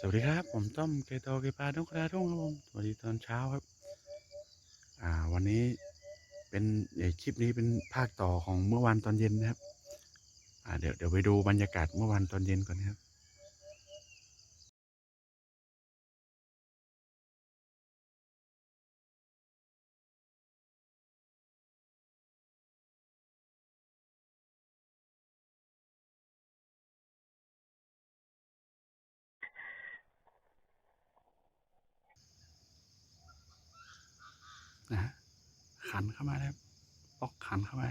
สวัสดีครับ ผมต้อมเกโตเกปาทุกราทุ่งครับผมสวัสดีตอนเช้าครับ อ่า วันนี้เป็นคลิปนี้เป็นภาคต่อของเมื่อวานตอนเย็นนะครับ อ่า เดี๋ยวเดี๋ยวไปดูบรรยากาศเมื่อวานตอนเย็นก่อนนะครับ นะฮะขันเข้ามานะครับปอกขันเข้ามา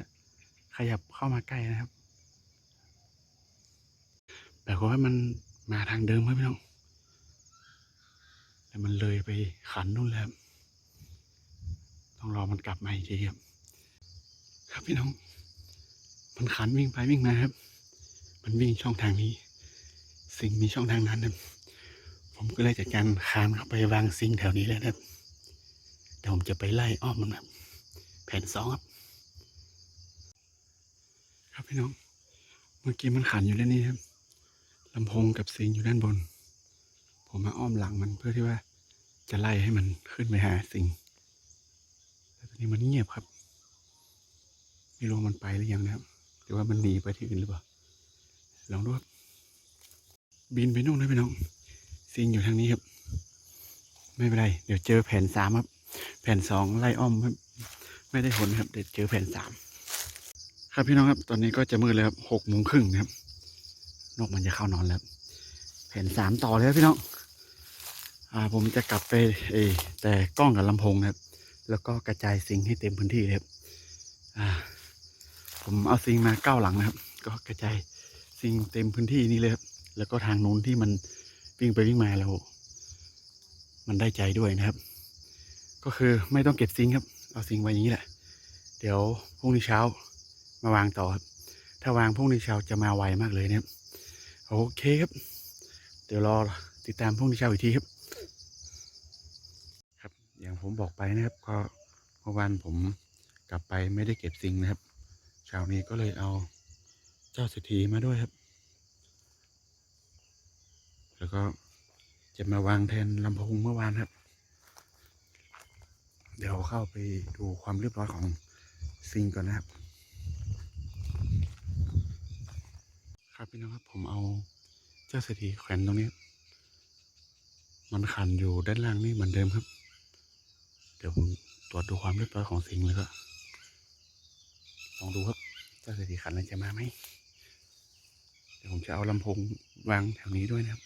ขยับเข้ามาใกล้นะครับแบบว่ามันมาทางเดิมครับพี่น้องแต่มันเลยไปขันนู่นแล้ว ต้องรอมันกลับมาอีกทีครับ ครับพี่น้อง มันขันวิ่งไปวิ่งมาครับ มันวิ่งช่องทางนี้ สิ่งมีช่องทางนั้นครับผมก็เลยจัดการคานเข้าไปวางซิงแถวนี้แล้วนะครับ เดี๋ยวผมจะไปไล่อ้อมมันครับแผ่นสองครับ ครับพี่น้อง เมื่อกี้มันขันอยู่ด้านนี้ครับลำโพงกับซิงอยู่ด้านบน ผมมาอ้อมหลังมันเพื่อที่ว่าจะไล่ให้มันขึ้นไปหาซิงแต่ตอนนี้มันเงียบครับ ไม่รู้มันไปหรือยังนะครับหรือว่ามันหนีไปที่อื่นหรือเปล่า ลองดูครับ บินไปนู่นนะพี่น้องซิงอยู่ทางนี้ครับ ไม่เป็นไร เดี๋ยวเจอแผ่นสามครับ แผ่นสองไล่อ้อมไม่ได้ผลครับเดี๋ยวเจอแผ่นสามครับพี่น้องครับ ตอนนี้ก็จะมืดแล้วครับหกโมงครึ่งนะครับ นกมันจะเข้านอนแล้ว แผ่นสามต่อเลยครับพี่น้อง อ่าผมจะกลับไปเอแต่กล้องกับลำโพงนะครับ แล้วก็กระจายซิงให้เต็มพื้นที่เลยครับ อ่า ผมเอาซิงมาเก้าหลังนะครับ ก็กระจายซิงเต็มพื้นที่นี่เลยครับ แล้วก็ทางนู้นที่มันวิ่งไปวิ่งมาแล้ว มันได้ใจด้วยนะครับ ก็คือไม่ต้องเก็บซิงครับ เอาซิงไว้อย่างนี้แหละ เดี๋ยวพรุ่งนี้เช้ามาวางต่อครับ ถ้าวางพรุ่งนี้เช้าจะมาไวมากเลยนะครับ โอเคครับ เดี๋ยวรอติดตามพรุ่งนี้เช้าอีกทีครับ ครับ อย่างผมบอกไปนะครับ ก็เมื่อวานผมกลับไปไม่ได้เก็บซิงนะครับ เช้านี้ก็เลยเอาเจ้าเศรษฐีมาด้วยครับ แล้วก็จะมาวางแทนลำโพงเมื่อวานครับ ดี๋ยวเข้าไปดูความเรียบร้อยของซิงก่อนนะครับ ครับพี่น้องครับผมเอาเจ้าเศรษฐีแขวนตรงนี้ มันขันอยู่ด้านล่างนี่เหมือนเดิมครับ เดี๋ยวผมตรวจดูความเรียบร้อยของซิงแล้วก็ลองดูครับเจ้าเศรษฐีขันนั้นจะมาไหมเดี๋ยวผมจะเอาลำโพงวางแถวนี้ด้วยนะครับ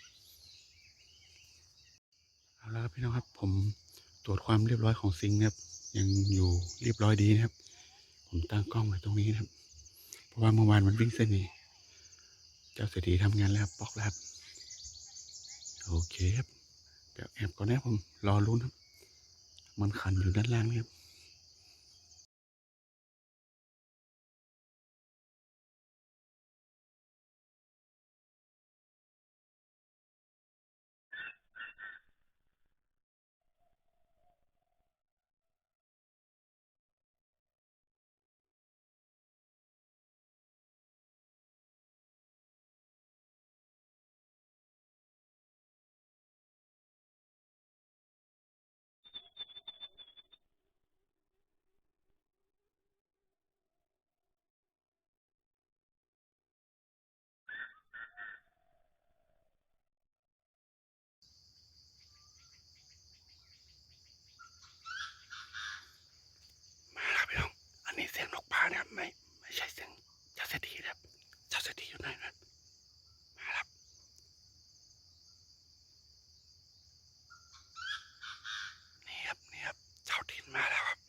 เอาละครับพี่น้องครับผม ตรวจความเรียบร้อยของซิงค์นะครับ ยังอยู่เรียบร้อยดีนะครับ ผมตั้งกล้องไว้ตรงนี้นะครับ เพราะว่าเมื่อวานมันวิ่งเส้นนี้ เจ้าเศรษฐีทำงานแล้วปอกแล้วครับโอเคครับเดี๋ยวแอบก่อนนะผมรอรุ้นครับ มันขันอยู่ด้านล่างนะครับ มาครับพี่น้อง อันนี้เสียง นะครับ ไม่ไม่ใช่เสียงเจ้าเศรษฐีนะครับ เจ้าเศรษฐีอยู่ไหนนะครับ มาครับ นี่ครับนี่ครับ เจ้าถิ่นมาแล้วครับ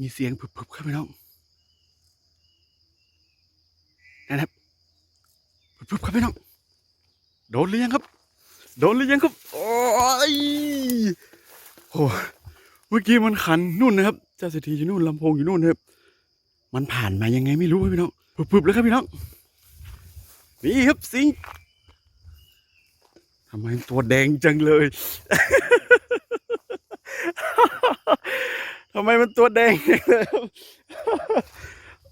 มีเสียงผึบๆครับพี่น้องนะครับผึบๆครับพี่น้องโดนหรือยังครับ โดนหรือยังครับ โอ้ยโอ้เมื่อกี้มันขันนู่นนะครับเจ้าเศรษฐีอยู่นู่นลำโพงอยู่นู่นนะครับ มันผ่านมายังไงไม่รู้ครับพี่น้องผึบๆเลยครับพี่น้องนี่ครับสิงทำไมตัวแดงจังเลย ทำไมมันตัวแดงเลย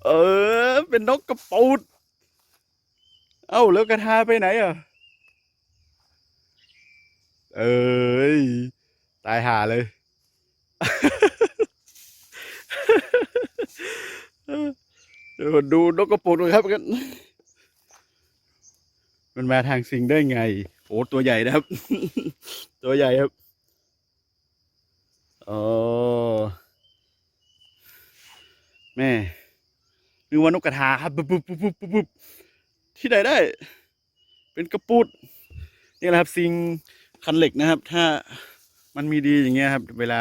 เออ เป็นนกกระปูด เอ้าแล้วกระทาไปไหนอะ เอ้ย ตายหาเลยเดี๋ยวดูนกกระปูดหน่อยครับกัน มันมาทางสิงได้ไง โอ้ตัวใหญ่นะครับ ตัวใหญ่ครับ อ๋อ แม่นึกว่านกกระทาครับปุ๊บปุ๊บปุ๊บปุ๊บปุ๊บที่ไหนได้ เป็นกระปุดนี่แหละครับสิงคันเหล็กนะครับ ถ้ามันมีดีอย่างเงี้ยครับ เวลา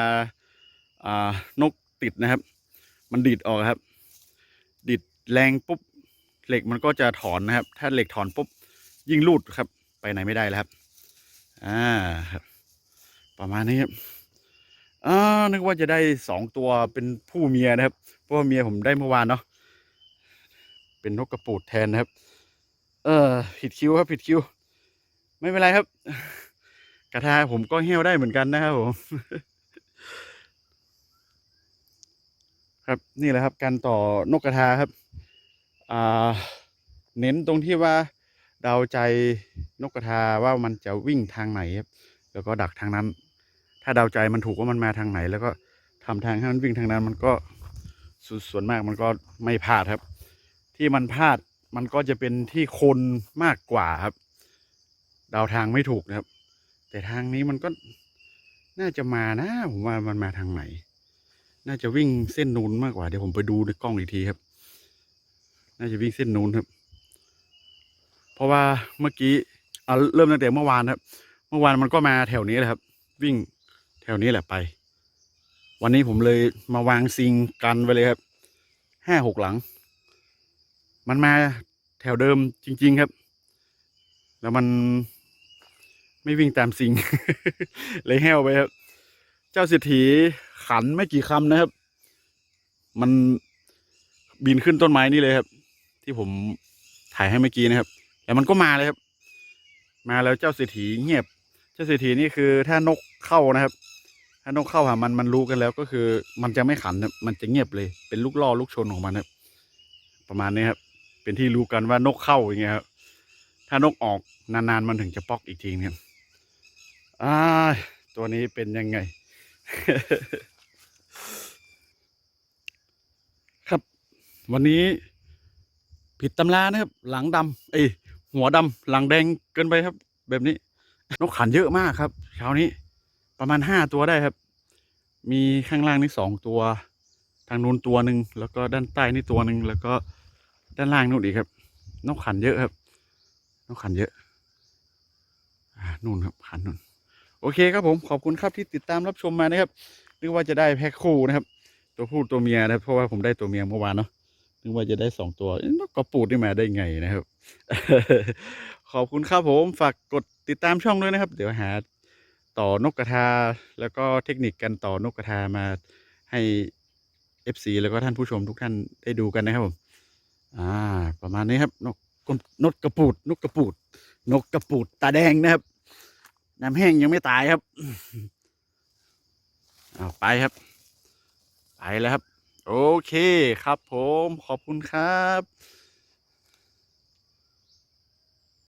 อ่านกติดนะครับ มันดีดออกครับ ดีดแรงปุ๊บเหล็กมันก็จะถอนนะครับ ถ้าเหล็กถอนปุ๊บยิ่งรูดครับ ไปไหนไม่ได้แล้วครับ อ่าครับ ประมาณนี้ครับ อ่านึกว่าจะได้สองตัวเป็นผู้เมียนะครับ เพราะว่าเมียผมได้เมื่อวานเนาะเป็นนกกระปูดแทนนะครับ เออ ผิดคิวครับผิดคิว ไม่เป็นไรครับ กระทาผมก็เหี้ยวได้เหมือนกันนะครับผมครับนี่แหละครับ การต่อนกกระทาครับอ่าเน้นตรงที่ว่าเดาใจนกกระทาว่ามันจะวิ่งทางไหนครับ แล้วก็ดักทางนั้น ถ้าเดาใจมันถูกว่ามันมาทางไหน แล้วก็ทำทางให้มันวิ่งทางนั้นมันก็สส่วนมากมันก็ไม่พลาดครับ ที่มันพลาดมันก็จะเป็นที่คนมากกว่าครับ เดาทางไม่ถูกนะครับ แต่ทางนี้มันก็น่าจะมานะ ผมว่ามันมาทางไหน น่าจะวิ่งเส้นนูนมากกว่าเดี๋ยวผมไปดูในกล้องอีกทีครับ น่าจะวิ่งเส้นนูนครับ เพราะว่าเมื่อกี้เอาเริ่มตั้งแต่เมื่อวานครับ เมื่อวานมันก็มาแถวนี้แหละครับ วิ่ง แถวนี้แหละไป วันนี้ผมเลยมาวางซิงกันไว้เลยครับห้าหกหลัง มันมาแถวเดิมจริง ๆครับ แล้วมันไม่วิ่งตามซิง เลยแห้วไปครับ เจ้าเศรษฐีขันไม่กี่คำนะครับ มันบินขึ้นต้นไม้นี่เลยครับ ที่ผมถ่ายให้เมื่อกี้นะครับแต่มันก็มาเลยครับ มาแล้วเจ้าเศรษฐีเงียบ เจ้าเศรษฐีนี่คือถ้านกเข้านะครับ ถ้านกเข้าหามันมันรู้กันแล้วก็คือ มันจะไม่ขันครับมันจะเงียบเลย เป็นลูกล่อลูกชนของมันครับประมาณนี้ครับ เป็นที่รู้กันว่านกเข้าอย่างเงี้ยครับถ้านกออกนานๆมันถึงจะปอกอีกทีนะครับอ่าตัวนี้เป็นยังไง ครับ วันนี้ผิดตำรานะครับ หลังดำเอ้หัวดำหลังแดงเกินไปครับ แบบนี้ นกขันเยอะมากครับเช้านี้ ประมาณห้าตัวได้ครับ มีข้างล่างนี่สองตัว ทางนู้นตัวหนึ่งแล้วก็ด้านใต้นี่ตัวหนึ่งแล้วก็ด้านล่างนู่นอีกครับ นกขันเยอะครับนกขันเยอะอ่านู่นครับขันนู่นโอเคครับผมขอบคุณครับที่ติดตามรับชมมานะครับนึกว่าจะได้แพ็คคู่นะครับ ตัวผู้ตัวเมียนะเพราะว่าผมได้ตัวเมียเมื่อวานเนาะนึกว่าจะได้สองตัวเอ๊ะนกกระปูดนี่มาได้ไงนะครับ ขอบคุณครับผมฝากกดติดตามช่องด้วยนะครับ เดี๋ยวหา ต่อนกกระทา แล้วก็เทคนิคการต่อนกกระทามาให้ FC แล้วก็ท่านผู้ชมทุกท่านได้ดูกันนะครับผมอ่า ประมาณนี้ครับ นกกระนกกระปูด นกกระปูด นกกระปูดตาแดงนะครับน้ำแห้งยังไม่ตายครับเอาไปครับ ไปแล้วครับ โอเคครับผมขอบคุณครับ